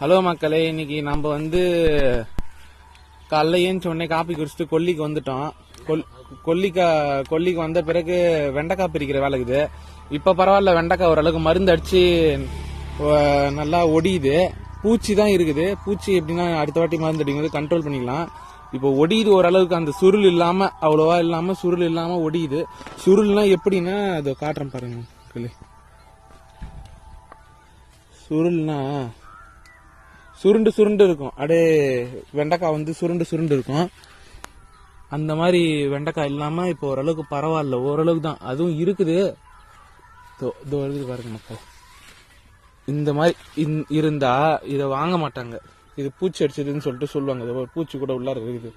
Hello மக்களே. இன்னைக்கு நம்ம வந்து காலைல சொன்னே உடனே காப்பி குடிச்சிட்டு கொல்லிக்கு வந்துட்டோம். கொல்- கொல்லிக்கா கொல்லிக்கு வந்த பிறகு வெண்டைக்காய் பிரிக்கிற வேலை இருக்குது. இப்போ பரவாயில்ல வெண்டைக்காய் ஓரளவுக்கு மருந்து அடிச்சு நல்லா ஒடியுது. பூச்சி தான் இருக்குது. பூச்சி எப்படின்னா அடுத்த வாட்டி மருந்து அடிக்கும்போது கண்ட்ரோல் பண்ணிக்கலாம். இப்போ ஒடியுது ஓரளவுக்கு அந்த சுருள் இல்லாம அவ்வளோவா இல்லாம சுருள் இல்லாம ஒடியுது. சுருள்னா எப்படின்னா அதை காட்டுறேன் பாருங்க சுருள்னா சுருண்டு சுருண்டு இருக்கும். அப்படியே வெண்டைக்காய் வந்து சுருண்டு சுருண்டு இருக்கும். அந்த மாதிரி வெண்டைக்காய் இல்லாமல் இப்போ ஓரளவுக்கு பரவாயில்ல. ஓரளவுக்கு தான். அதுவும் இருக்குது. இதோ இதோ பாருங்க மக்கள். இந்த மாதிரி இந்- இருந்தால் இதை வாங்க மாட்டாங்க. இது பூச்சி அடிச்சதுன்னு சொல்லிட்டு சொல்லுவாங்க. இது ஒரு பூச்சி கூட உள்ளார இருக்குது.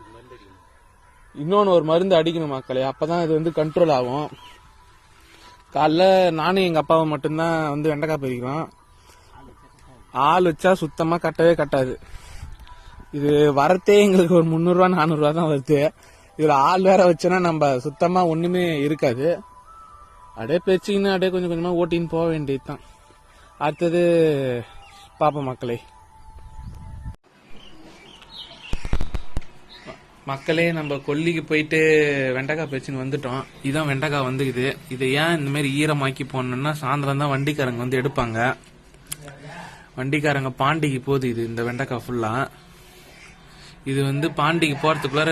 இன்னொன்று ஒரு மருந்து அடிக்கணும் மக்களே. அப்பதான் இது வந்து கண்ட்ரோல் ஆகும். காலைல நானும் எங்கள் அப்பாவும் மட்டும்தான் வந்து வெண்டைக்காய் பறிக்கிறோம். ஆள் வச்சா சுத்தமாக கட்டவே கட்டாது. இது வரத்தே எங்களுக்கு ஒரு முந்நூறுரூவா நானூறுரூவா தான் வருது. இதில் ஆள் வேற வச்சோன்னா நம்ம சுத்தமாக ஒன்றுமே இருக்காது. அப்படியே பேச்சுக்கின்னு அப்படியே கொஞ்சம் கொஞ்சமாக ஓட்டின்னு போக வேண்டியது தான் அடுத்தது பாப்ப மக்களே. மக்களே நம்ம கொல்லிக்கு போயிட்டு வெண்டைக்காய் பேச்சுன்னு வந்துட்டோம். இதான் வெண்டைக்காய் வந்துக்குது. இதை ஏன் இந்த மாதிரி ஈரமாக்கி போனோம்னா சாயந்தரம் தான் வண்டிக்காரங்க வந்து எடுப்பாங்க. வண்டிக்காரங்க பாண்டிக்கு போகுது இது இந்த வெண்டைக்காய் ஃபுல்லா இது வந்து பாண்டிக்கு போறதுக்குள்ளார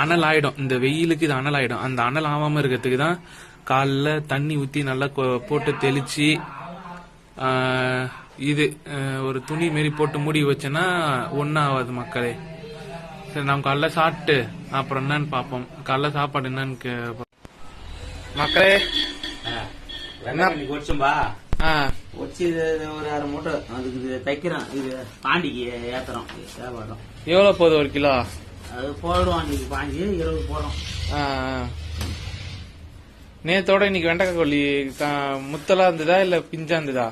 அனல் ஆயிடும். இந்த வெயிலுக்கு இது அனல் ஆயிடும். அந்த அனல் ஆகாம இருக்கிறதுக்கு தான் காலைல தண்ணி ஊத்தி நல்லா போட்டு தெளிச்சு இது ஒரு துணி மாரி போட்டு மூடி வச்சேன்னா ஒன்னும் ஆகாது மக்களே. சரி நம்ம காலைல சாப்பிட்டு அப்புறம் என்னன்னு பார்ப்போம். காலைல சாப்பாடு என்னன்னு மக்களே ஆ. வச்சு ஒரு அரை மூட்டை. அதுக்கு இது தைக்கிறோம். இது பாண்டிக்கு ஏத்துறோம். வியாபாரம் எவ்வளவு போகுது ஒரு கிலோ? அது போடுவோம் இன்னைக்கு பாஞ்சு இருபது ஆ. நேத்தோட இன்னைக்கு வெண்டைக்காய் கொல்லி முத்தலா இருந்ததா இல்ல பிஞ்சா இருந்ததா?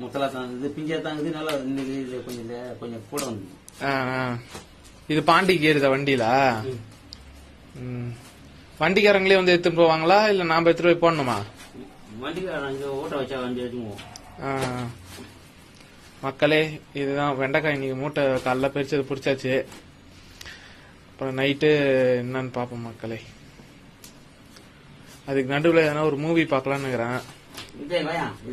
முத்தலா தாங்குது. பிஞ்சா தாங்குது. நல்லா இன்னைக்கு இது கொஞ்சம் கொஞ்சம் கூட வந்து. ஆ, ஆ. இது பாண்டிக்கு ஏறுதா வண்டியில? ம். வண்டிக்காரங்களே வந்து எடுத்துட்டு போவாங்களா? இல்ல நாம எடுத்துட்டு போய் போடணுமா? ஓட்ட வச்சா வண்டி. மக்களே இதுதான் வெண்டைக்காய் இன்னைக்கு மூட்டை காலைல பறிச்சது பிடிச்சாச்சு. அப்புறம் நைட்டு என்னன்னு பார்ப்போம் மக்களே. அதுக்கு நடுவில் எதனா ஒரு மூவி பார்க்கலான்னு இருக்கிறேன்